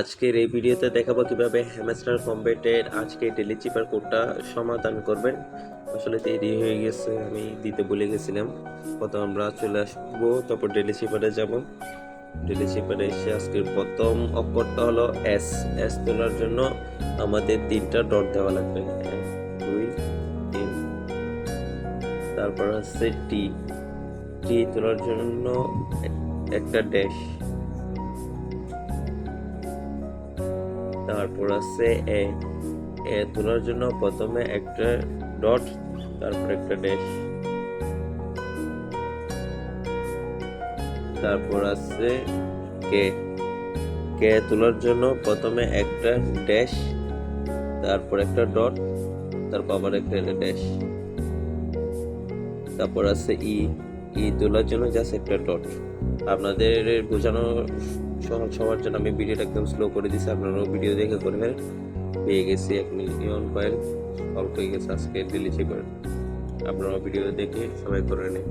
আজকের এই ভিডিওতে দেখাবো কীভাবে হ্যামস্টার কম্বেটের আজকে ডেলি চিপার কোডটা সমাধান করবেন। আসলে দেরি হয়ে গেছে, আমি দিতে ভুলে গেছিলাম। প্রথম আমরা চলে আসব, তারপর ডেলি চিপারে যাব। ডেলি চিপারে এসে আজকের প্রথম অক্ষরটা হলো এস এস তোলার জন্য আমাদের তিনটা ডট দেওয়া লাগবে। দুই, তিন। তারপর হচ্ছে টি টি তোলার জন্য একটা ড্যাশ তারপর আছে এ এ তোলার জন্য প্রথমে একটা ডট, তারপর একটা ড্যাশ। তারপর আছে কে কে তোলার জন্য প্রথমে একটা ড্যাশ, তারপর একটা ডট, তারপর আবার একটা ড্যাশ। তারপর আছে ই ই তোলার জন্য জাস্ট একটা ডট। আপনাদের বোঝানো সহজ সবার জন্য আমি ভিডিওটা একদম স্লো করে দিছি। আপনারাও ভিডিও দেখে করবেন। পেয়ে গেছি এক মিলিয়ন কয়েল অল্প হয়ে গেছে আজকে ডেলি করেন আপনারাও ভিডিও দেখে সবাই করে নেন।